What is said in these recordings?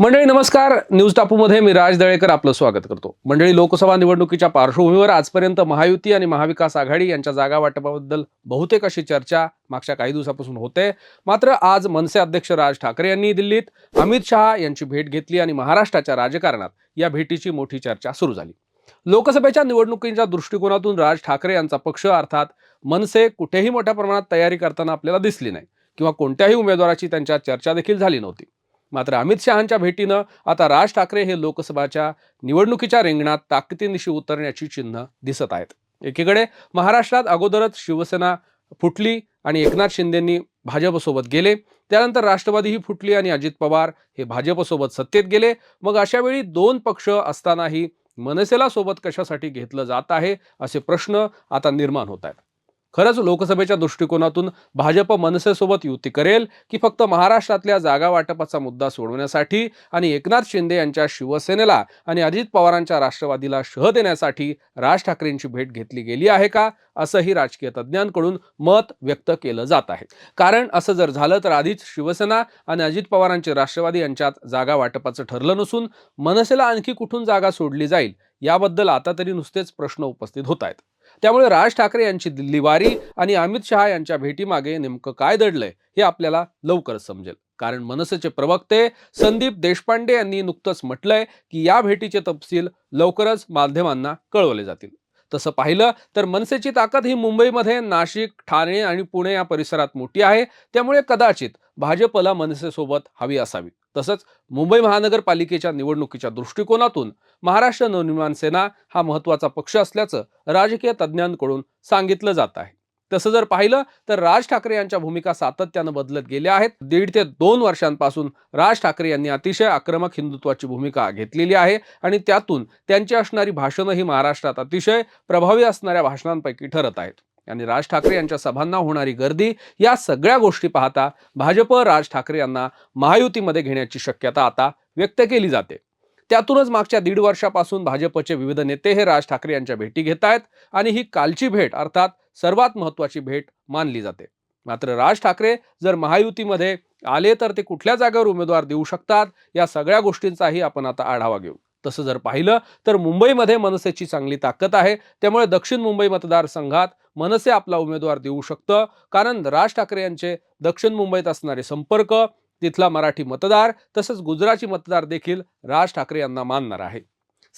मंडळी नमस्कार. न्यूज टापूमध्ये मी राज दळेकर आपलं स्वागत करतो. मंडळी लोकसभा निवडणुकीच्या पार्श्वभूमीवर आजपर्यंत महायुती आणि महाविकास आघाडी यांच्या जागा वाटपाबद्दल बहुतेक अशी चर्चा मागच्या काही दिवसापासून होते. मात्र आज मनसे अध्यक्ष राज ठाकरे यांनी दिल्लीत अमित शहा यांची भेट घेतली आणि महाराष्ट्राच्या राजकारणात या भेटीची मोठी चर्चा सुरू झाली. लोकसभेच्या निवडणुकींच्या दृष्टिकोनातून राज ठाकरे यांचा पक्ष अर्थात मनसे कुठेही मोठ्या प्रमाणात तयारी करताना आपल्याला दिसली नाही किंवा कोणत्याही उमेदवाराची त्यांच्या चर्चा देखील झाली नव्हती. मात्र अमित शहांच्या भेटीनं आता राज ठाकरे हे लोकसभाच्या निवडणुकीच्या रिंगणात ताकदीनिशी उतरण्याची चिन्ह दिसत आहेत. एकीकडे महाराष्ट्रात अगोदरच शिवसेना फुटली आणि एकनाथ शिंदेंनी भाजपसोबत गेले. त्यानंतर राष्ट्रवादीही फुटली आणि अजित पवार हे भाजपसोबत सत्तेत गेले. मग अशा वेळी दोन पक्ष असतानाही मनसेला सोबत कशासाठी घेतलं जात आहे असे प्रश्न आता निर्माण होत आहेत. खरंच लोकसभेच्या दृष्टिकोनातून भाजप मनसेसोबत युती करेल की फक्त महाराष्ट्रातल्या जागा वाटपाचा मुद्दा सोडवण्यासाठी? आणि एकनाथ शिंदे यांच्या शिवसेनेला आणि अजित पवारांच्या राष्ट्रवादीला शह देण्यासाठी राज ठाकरेंची भेट घेतली गेली आहे का? असंही राजकीय तज्ज्ञांकडून मत व्यक्त केलं जात आहे. कारण असं जर झालं तर आधीच शिवसेना आणि अजित पवारांचे राष्ट्रवादी यांच्यात जागा वाटपाचं ठरलं नसून मनसेला आणखी कुठून जागा सोडली जाईल? याबद्दल आता तरी नुसतेच प्रश्न उपस्थित होत आहेत. त्यामुळे राज ठाकरे यांची दिल्ली वारी आणि अमित शहा यांच्या भेटीमागे नेमकं काय दडलंय हे आपल्याला लवकरच समजेल. कारण मनसेचे प्रवक्ते संदीप देशपांडे यांनी नुकतंच म्हटलंय की या भेटीचे तपशील लवकरच माध्यमांना कळवले जातील. तसं पाहिलं तर मनसेची ताकद ही मुंबईमध्ये नाशिक ठाणे आणि पुणे या परिसरात मोठी आहे. त्यामुळे कदाचित भाजपला मनसेसोबत हवी असावी. तसंच मुंबई महानगरपालिकेच्या निवडणुकीच्या दृष्टिकोनातून महाराष्ट्र नवनिर्माण सेना हा महत्त्वाचा पक्ष असल्याचं राजकीय तज्ज्ञांकडून सांगितलं जात आहे. तसं जर पाहिलं तर राज ठाकरे यांच्या भूमिका सातत्यानं बदलत गेल्या आहेत. दीड ते दोन वर्षांपासून राज ठाकरे यांनी अतिशय आक्रमक हिंदुत्वाची भूमिका घेतलेली आहे आणि त्यातून त्यांची असणारी भाषणं ही महाराष्ट्रात अतिशय प्रभावी असणाऱ्या भाषणांपैकी ठरत आहेत. आणि राज ठाकरे यांच्या सभांना होणारी गर्दी या सगळ्या गोष्टी पाहता भाजप राज ठाकरे यांना महायुतीमध्ये घेण्याची शक्यता आता व्यक्त केली जाते. त्यातूनच मागच्या दीड वर्षापासून भाजपचे विविध नेते हे राज ठाकरे यांच्या भेटी घेत आहेत आणि ही कालची भेट अर्थात सर्वात महत्वाची भेट मानली जाते. मात्र राज ठाकरे जर महायुतीमध्ये आले तर ते कुठल्या जागेवर उमेदवार देऊ शकतात या सगळ्या गोष्टींचाही आपण आता आढावा घेऊ. तसं जर पाहिलं तर मुंबईमध्ये मनसेची चांगली ताकद आहे. त्यामुळे दक्षिण मुंबई मतदारसंघात मनसे आपला उमेदवार देऊ शकतं. कारण राज ठाकरे यांचे दक्षिण मुंबईत असणारे संपर्क तिथला मराठी मतदार तसंच गुजराती मतदार देखील राज ठाकरे यांना मानणार आहे.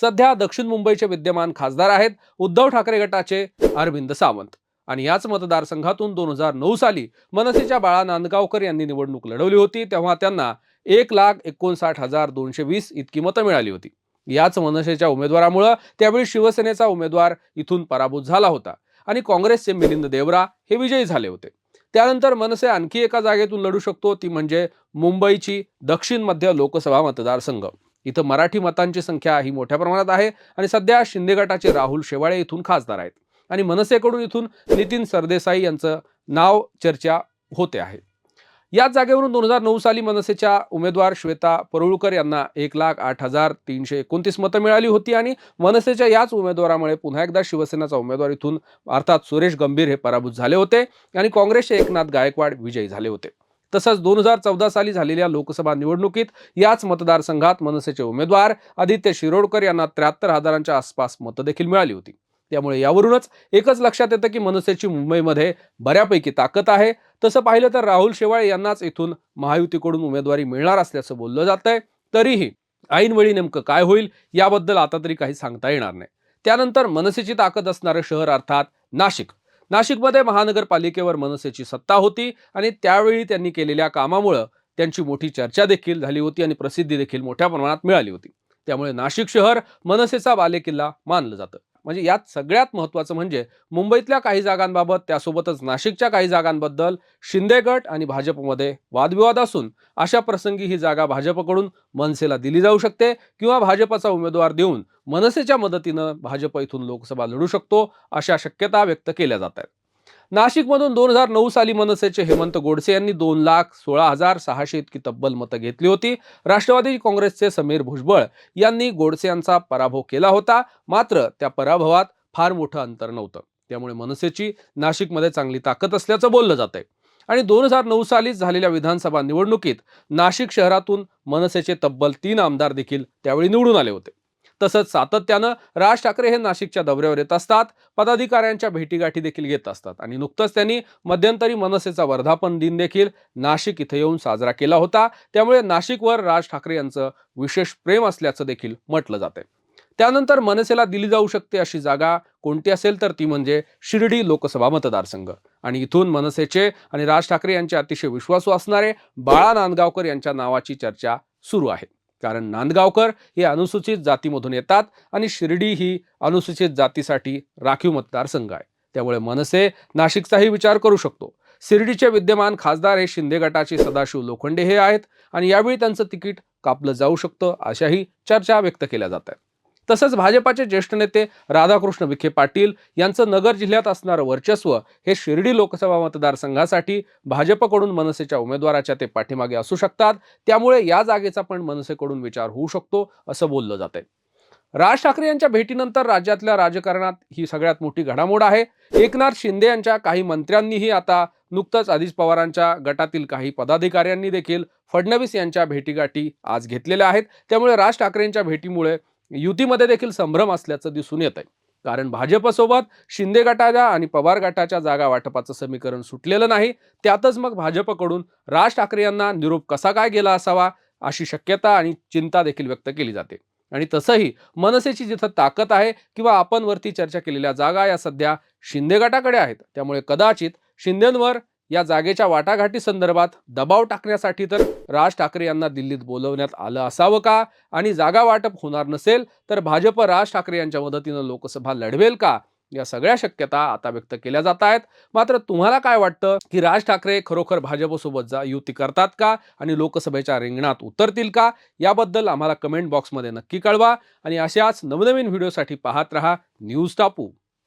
सध्या दक्षिण मुंबईचे विद्यमान खासदार आहेत उद्धव ठाकरे गटाचे अरविंद सावंत. आणि याच मतदारसंघातून दोन हजार नऊ साली मनसेच्या बाळा नांदगावकर यांनी निवडणूक लढवली होती. तेव्हा त्यांना एक लाख एकोणसाठ हजार दोनशे वीस इतकी मतं मिळाली होती. याच मनसेच्या उमेदवारामुळं त्यावेळी शिवसेनेचा उमेदवार इथून पराभूत झाला होता आणि काँग्रेसचे मिलिंद देवरा हे विजयी झाले होते. त्यानंतर मनसे आणखी एका जागेतून लढू शकतो ती म्हणजे मुंबईची दक्षिण मध्य लोकसभा मतदारसंघ. इथं मराठी मतांची संख्या ही मोठ्या प्रमाणात आहे आणि सध्या शिंदे गटाचे राहुल शेवाळे इथून खासदार आहेत. आणि मनसेकडून इथून नितीन सरदेसाई यांचं नाव चर्चा होते आहे. याच जागेवरून दोन हजार नऊ साली मनसेच्या उमेदवार श्वेता परुळकर यांना एक लाख आठ हजार तीनशे एकोणतीस मतं मिळाली होती आणि मनसेच्या याच उमेदवारामुळे पुन्हा एकदा शिवसेनेचा उमेदवार इथून अर्थात सुरेश गंभीर हे पराभूत झाले होते आणि काँग्रेसचे एकनाथ गायकवाड विजयी झाले होते. तसंच दोन हजार चौदा साली झालेल्या लोकसभा निवडणुकीत याच मतदारसंघात मनसेचे उमेदवार आदित्य शिरोडकर यांना त्र्याहत्तर हजारांच्या आसपास मतं देखील मिळाली होती. त्यामुळे यावरूनच एकच लक्षात येतं की मनसेची मुंबईमध्ये बऱ्यापैकी ताकद आहे. तसं पाहिलं तर राहुल शेवाळे यांनाच इथून महायुतीकडून उमेदवारी मिळणार असल्याचं बोललं जात आहे तरीही ऐनवेळी नेमकं काय होईल याबद्दल आता तरी काही सांगता येणार नाही. त्यानंतर मनसेची ताकद असणारं शहर अर्थात नाशिक. नाशिकमध्ये महानगरपालिकेवर मनसेची सत्ता होती आणि त्यावेळी त्यांनी केलेल्या कामामुळं त्यांची मोठी चर्चा देखील झाली होती आणि प्रसिद्धी देखील मोठ्या प्रमाणात मिळाली होती. त्यामुळे नाशिक शहर मनसेचा बालेकिल्ला मानलं जातं. म्हणजे यात सगळ्यात महत्त्वाचं म्हणजे मुंबईतल्या काही जागांबाबत त्यासोबतच नाशिकच्या काही जागांबद्दल शिंदे गट आणि भाजपमध्ये वादविवाद असून अशा प्रसंगी ही जागा भाजपकडून मनसेला दिली जाऊ शकते किंवा भाजपाचा उमेदवार देऊन मनसेच्या मदतीनं भाजप इथून लोकसभा लढू शकतो अशा शक्यता व्यक्त केल्या जात आहेत. नाशिकमधून दोन हजार नऊ साली मनसेचे हेमंत गोडसे यांनी दोन लाख सोळा हजार सहाशे इतकी तब्बल मतं घेतली होती. राष्ट्रवादी काँग्रेसचे समीर भुजबळ यांनी गोडसे यांचा पराभव केला होता. मात्र त्या पराभवात फार मोठं अंतर नव्हतं. त्यामुळे मनसेची नाशिकमध्ये चांगली ताकद असल्याचं बोललं जात आहे आणि दोन हजार नऊ सालीच झालेल्या विधानसभा निवडणुकीत नाशिक शहरातून मनसेचे तब्बल तीन आमदार देखील त्यावेळी निवडून आले होते. तसंच सातत्यानं राज ठाकरे हे नाशिकच्या दौऱ्यावर येत असतात. पदाधिकाऱ्यांच्या भेटीगाठी देखील घेत असतात. आणि नुकतंच त्यांनी मध्यंतरी मनसेचा वर्धापन दिन देखील नाशिक इथं येऊन साजरा केला होता. त्यामुळे नाशिकवर राज ठाकरे यांचं विशेष प्रेम असल्याचं देखील म्हटलं जाते त्यानंतर मनसेला दिली जाऊ शकते अशी जागा कोणती असेल तर ती म्हणजे शिर्डी लोकसभा मतदारसंघ. आणि इथून मनसेचे आणि राज ठाकरे यांचे अतिशय विश्वासू असणारे बाळा नांदगावकर यांच्या नावाची चर्चा सुरू आहे. कारण नांदगावकर हे अनुसूचित जातीमधून येतात आणि शिर्डी ही अनुसूचित जातीसाठी राखीव मतदारसंघ आहे. त्यामुळे मनसे नाशिकचाही विचार करू शकतो. शिर्डीचे विद्यमान खासदार हे शिंदे गटाचे सदाशिव लोखंडे हे आहेत आणि यावेळी त्यांचं तिकीट कापलं जाऊ शकतं अशाही चर्चा व्यक्त केल्या जात आहेत. तसंच भाजपाचे ज्येष्ठ नेते राधाकृष्ण विखे पाटील यांचं नगर जिल्ह्यात असणारं वर्चस्व हे शिर्डी लोकसभा मतदारसंघासाठी भाजपकडून मनसेच्या उमेदवाराच्या ते पाठीमागे असू शकतात. त्यामुळे या जागेचा पण मनसेकडून विचार होऊ शकतो असं बोललं जात राज ठाकरे यांच्या भेटीनंतर राज्यातल्या राजकारणात ही सगळ्यात मोठी घडामोड आहे. एकनाथ शिंदे यांच्या काही मंत्र्यांनीही आता नुकतंच अजित पवारांच्या गटातील काही पदाधिकाऱ्यांनी देखील फडणवीस यांच्या भेटीगाठी आज घेतलेल्या आहेत. त्यामुळे राज ठाकरेंच्या भेटीमुळे युतीमध्ये देखील संभ्रम असल्याचं दिसून येत आहे कारण भाजपसोबत शिंदे गटाच्या आणि पवार गटाच्या जागा वाटपाचं समीकरण सुटलेलं नाही. त्यातच मग भाजपकडून राज ठाकरे यांना निरोप कसा काय गेला असावा अशी शक्यता आणि चिंता देखील व्यक्त केली जाते. आणि तसंही मनसेची जिथं ताकद आहे किंवा आपण वरती चर्चा केलेल्या जागा या सध्या शिंदे गटाकडे आहेत. त्यामुळे कदाचित शिंदेंवर या जागेच्या वाटाघाटी संदर्भात दबाव टाकण्यासाठी तर राज ठाकरे यांना दिल्लीत बोलवण्यात आलं असावं का? आणि जागा वाटप होणार नसेल तर भाजप राज ठाकरे यांच्या मदतीनं लोकसभा लढवेल का? या सगळ्या शक्यता आता व्यक्त केल्या जात आहेत. मात्र तुम्हाला काय वाटतं की राज ठाकरे खरोखर भाजपसोबत जा युती करतात का? आणि लोकसभेच्या रिंगणात उतरतील का? याबद्दल आम्हाला कमेंट बॉक्समध्ये नक्की कळवा. आणि अशाच नवनवीन व्हिडिओसाठी पाहत रहा न्यूज टापू.